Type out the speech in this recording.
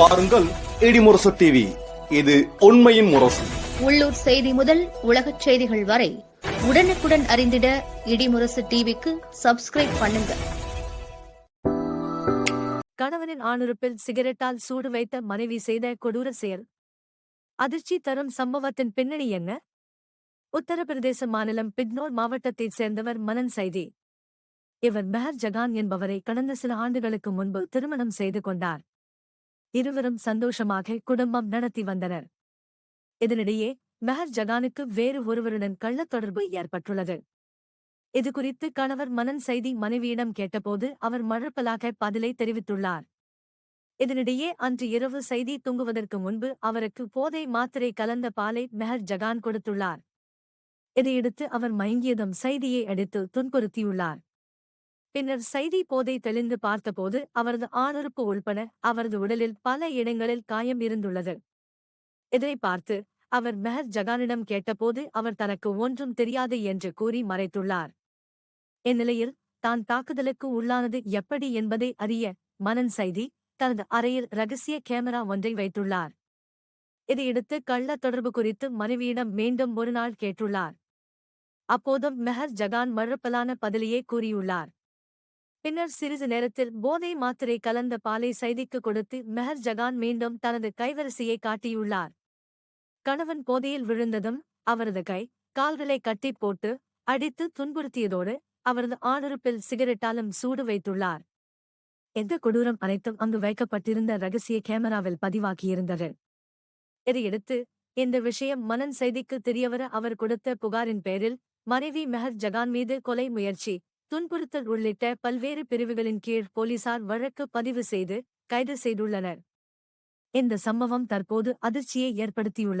பாருங்கள் இடிமுரசு டிவி இது உண்மையின் முரசு. உள்ளூர் செய்தி முதல் உலகச் செய்திகள் வரை உடனுக்குடன் அறிந்திட இடிமுரசு டிவிக்கு சப்ஸ்கிரைப் பண்ணுங்க. கணவனின் ஆணுறுப்பில் சிகரெட்டால் சூடு வைத்த மனைவி செய்த கொடூர செயல். அதிர்ச்சி தரும் சம்பவத்தின் பின்னணி என்ன? உத்தரப்பிரதேச மாநிலம் பிக்னோர் மாவட்டத்தைச் சேர்ந்தவர் மனன் சைதி. இவர் மெஹர் ஜகான் என்பவரை கடந்த சில ஆண்டுகளுக்கு முன்பு திருமணம் செய்து கொண்டார். இருவரும் சந்தோஷமாக குடும்பம் நடத்தி வந்தனர். இதனிடையே மெஹர் ஜகானுக்கு வேறு ஒருவருடன் கள்ளத் தொடர்பு ஏற்பட்டுள்ளது. இதுகுறித்து கணவர் மனன் செய்தி மனைவியிடம் கேட்டபோது அவர் மழப்பலாக பதிலை தெரிவித்துள்ளார். இதனிடையே அன்று இரவு செய்தி தூங்குவதற்கு முன்பு அவருக்கு போதை மாத்திரை கலந்த பாலை மெஹர் ஜகான் கொடுத்துள்ளார். இதையடுத்து அவர் மயங்கியதும் செய்தியை அடித்து துன்புறுத்தியுள்ளார். பின்னர் செய்தி போதை தெளிந்து பார்த்தபோது அவரது ஆணுறுப்பு உள்பட அவரது உடலில் பல இடங்களில் காயம் இருந்துள்ளது. இதை பார்த்து அவர் மெஹர் ஜகானிடம் கேட்டபோது அவர் தனக்கு ஒன்றும் தெரியாது என்று கூறி மறைத்துள்ளார். இந்நிலையில் தான் தாக்குதலுக்கு உள்ளானது எப்படி என்பதை அறிய மனன் சைதி தனது அறையில் ரகசிய கேமரா ஒன்றை வைத்துள்ளார். இதையடுத்து கள்ள தொடர்பு குறித்து மனைவியிடம் மீண்டும் ஒரு நாள் கேட்டுள்ளார். அப்போதும் மெஹர் ஜகான் மறுப்பலான பதிலையே கூறியுள்ளார். பின்னர் சிறிது நேரத்தில் போதை மாத்திரை கலந்த பாலை சைதிக்கு கொடுத்து மெஹர் ஜகான் மீண்டும் தனது கைவரிசையை காட்டியுள்ளார். கணவன் போதையில் விழுந்ததும் அவரது கை கால்களை கட்டி போட்டு அடித்து துன்புறுத்தியதோடு அவரது ஆணுறுப்பில் சிகரெட்டாலும் சூடு வைத்துள்ளார். எந்த கொடூரம் அனைத்தும் அங்கு வைக்கப்பட்டிருந்த ரகசிய கேமராவில் பதிவாகியிருந்தது. இதையடுத்து இந்த விஷயம் மனன் செய்திக்கு தெரியவர அவர் கொடுத்த புகாரின் பேரில் மனைவி மெஹர் ஜகான் மீது கொலை முயற்சி துன்புறுத்தல் உள்ளிட்ட பல்வேறு பிரிவுகளின் கீழ் போலீசார் வழக்கு பதிவு செய்து கைது செய்துள்ளனர். இந்த சம்பவம் தற்போது அதிர்ச்சியை ஏற்படுத்தியுள்ளது.